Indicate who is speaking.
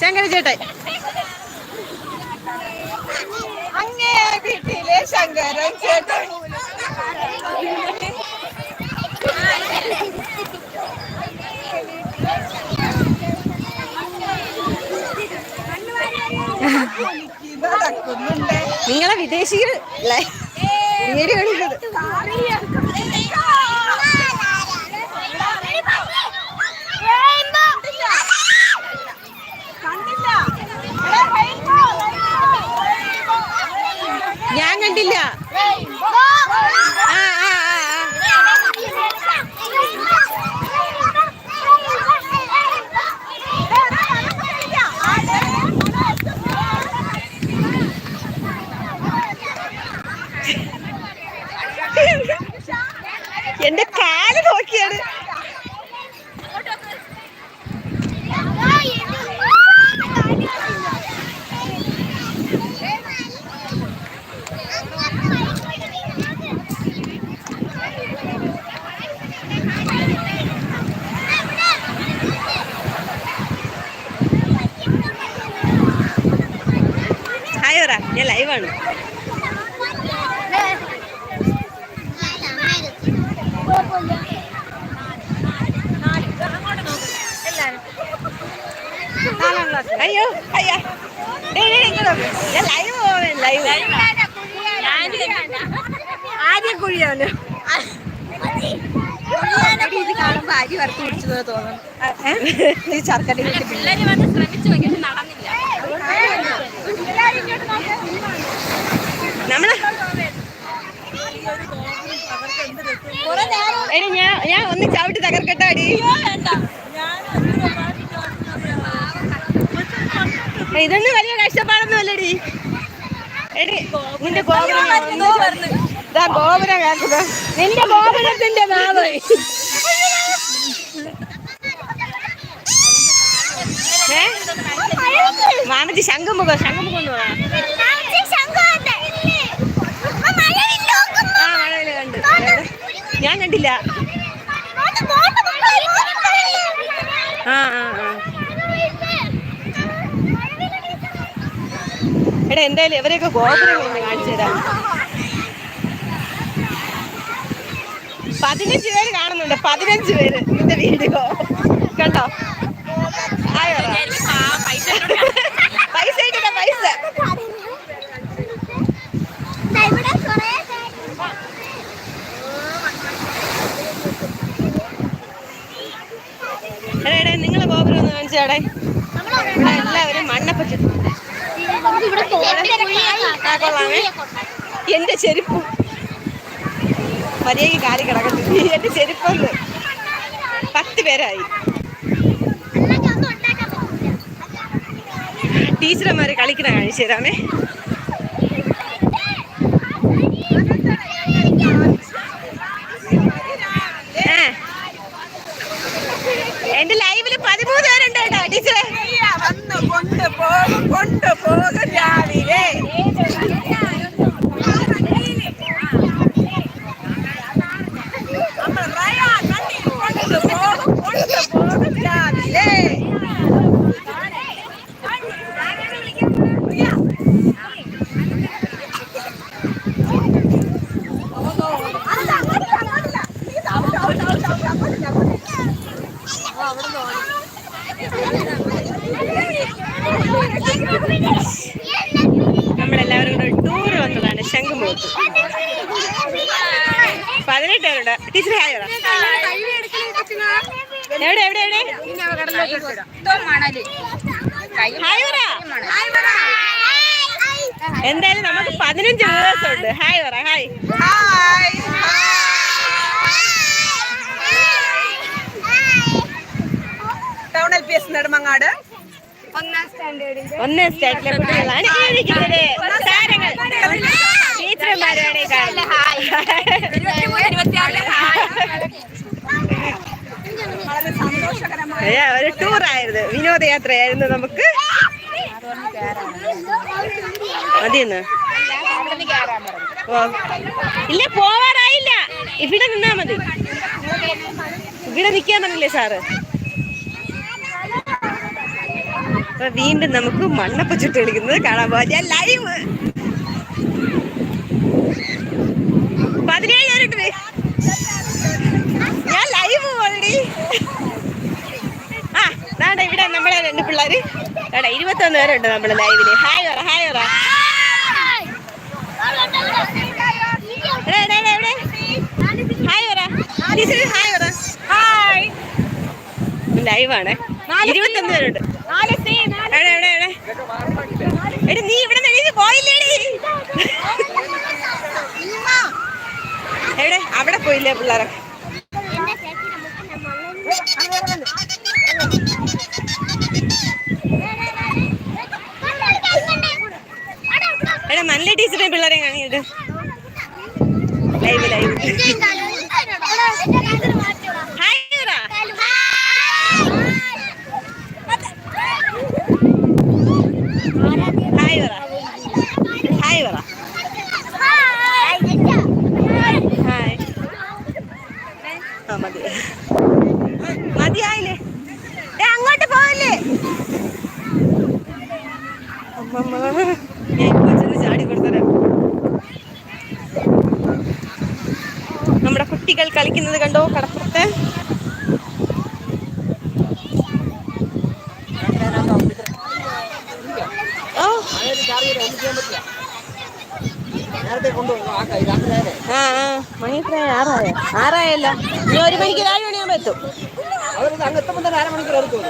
Speaker 1: ശങ്കര ചേട്ടൻ.
Speaker 2: അങ്ങേ വീട്ടിലെ ശങ്കരൻ ചേട്ടൻ.
Speaker 1: നിങ്ങളെ വിദേശികൾ ഞാൻ കണ്ടില്ല ആ ആ ആ ആ. എന്റെ കാൽ നോക്കിയാണ് ഹായ് പറ ഞാൻ ലൈവാണ് അയ്യോ അയ്യാ. ഞാൻ ലൈവ് പോവാൻ ലൈവ് ആദ്യം കുഴിയാണ്. ഇത് കാണുമ്പോ അരി വറുത്ത് പിടിച്ചത് തോന്നുന്നു. ഈ
Speaker 3: വന്ന് ശ്രമിച്ചു
Speaker 1: നമ്മൾ എടി ഞാൻ ഞാൻ ഒന്ന് ചവിട്ടി തകർക്കട്ടെ അടി ഇതൊന്നും വലിയ കഷ്ടപ്പാടൊന്നും അല്ലടി. എടി നിന്റെ ഗോപുരം ഇതാ ഗോപുരം കേൾക്കുക നിന്റെ ഗോപുരത്തിന്റെ നാവ്. മാമജി ശംഖുമുഖം ശംഖുമുഖം എന്ന് പറയാം ആ മഴവിൽ കണ്ടു ഞാൻ കണ്ടില്ല. ആ എടാ എന്തായാലും ഇവരെയൊക്കെ ഗോപുരം ഒന്ന് കാണിച്ചു തരാം. പതിനഞ്ച് പേര് കാണുന്നുണ്ട് പതിനഞ്ച് പേര് ഇതിന്റെ വീഡിയോ കണ്ടോ? നിങ്ങളെ ഗോപുരം ഒന്ന് കാണിച്ചാടേ? ഇവിടെ എല്ലാവരും മണ്ണപ്പറ്റി കൊള്ളാമേ എന്റെ ചെരുപ്പ്. മര്യാദ കാലി കിടക്കട്ടെ എന്റെ ചെരുപ്പൊന്ന് പത്ത് പേരായി. ടീച്ചർമാര് കളിക്കണ കാണിച്ചു തരാമേ.
Speaker 2: பேசுற வந்து கொண்டு போக கொண்டு போக ஜாலிலே Oh, we're going.
Speaker 1: നമ്മളെല്ലാവരും കൂടെ ടൂർ വന്നതാണ് ശംഖുമുഖത്ത്. പതിനെട്ട് പേരുണ്ട് ടീച്ചർ ഹായ് എവിടെ എവിടെ എവിടെ? എന്തായാലും നമുക്ക് പതിനഞ്ച് വ്യൂവേഴ്സ് ഉണ്ട്. ഹായ് പറ hi.
Speaker 2: Hi. P S Nedumangad
Speaker 3: ഒന്നാം സ്റ്റാൻഡേർഡിന്റെ
Speaker 1: ഒന്നാം സ്റ്റാൻഡിലെ കുട്ടികളാണ് ജീവിക്കുന്നത് താരങ്ങൾ ടീച്ചർമാരാണ് ഒരു ടൂറായിരുന്നു. വിനോദയാത്രയായിരുന്നു നമുക്ക്. മതിയെന്ന്? ഓ. ഇല്ല പോവാറായില്ല. ഇവിടെ നിന്നാ മതി. ഇവിടെ നിൽക്കാന്നല്ലേ സാറ്? അപ്പൊ വീണ്ടും നമുക്ക് മണ്ണപ്പ ചുട്ട് കളിക്കുന്നത് കാണാൻ ഞാൻ ലൈവ് പതിനേഴ് രൂപ ഞാൻ ലൈവ് ഓൾറെഡി ആ ദാണ്ട ഇവിടെ നമ്മളെ രണ്ട് പിള്ളേര്. ദാണ്ട ഇരുപത്തൊന്ന് പേരുണ്ട് നമ്മുടെ ലൈവിൽ ഹായ് പറ ഹായ് പറ? ഹായ് പറ ഹായ് പറ
Speaker 3: ഹായ്
Speaker 1: ലൈവാണ് ഇരുപത്തൊന്ന് പേരുണ്ട്. എവിടെ എവിടെ എവിടെ എടി നീ ഇവിടെ എഴുതി പോയില്ലേടി. എവിടെ അവിടെ പോയില്ലേ പിള്ളേരെ? എടാ നല്ല ടീച്ചറെ പിള്ളേരെ കാണിയത് ലൈവ് ലൈവ് ഹായ് പറ ഹായ് പറ ഹായ് പറ ഹായ് ആ മതി മതിയായില്ലേ ഏ അങ്ങോട്ട് പോവല്ലേ അമ്മമ്മ ഞാൻ ഇപ്പൊ ചെന്ന് ചാടി കൊടുത്തരാം നമ്മുടെ കുട്ടികൾ കളിക്കുന്നത് കണ്ടോ? കടപ്പുറത്ത്. ആ ആ. മണി എത്ര ആറായ? ആറായല്ല. ഇനി ഒരു മണിക്ക് ഏഴ് മണിയാകുമ്പോ എത്തും.
Speaker 2: അവർ അങ്ങ് എത്തുമ്പോൾ തന്നെ അരമണിക്കൂർ എടുക്കും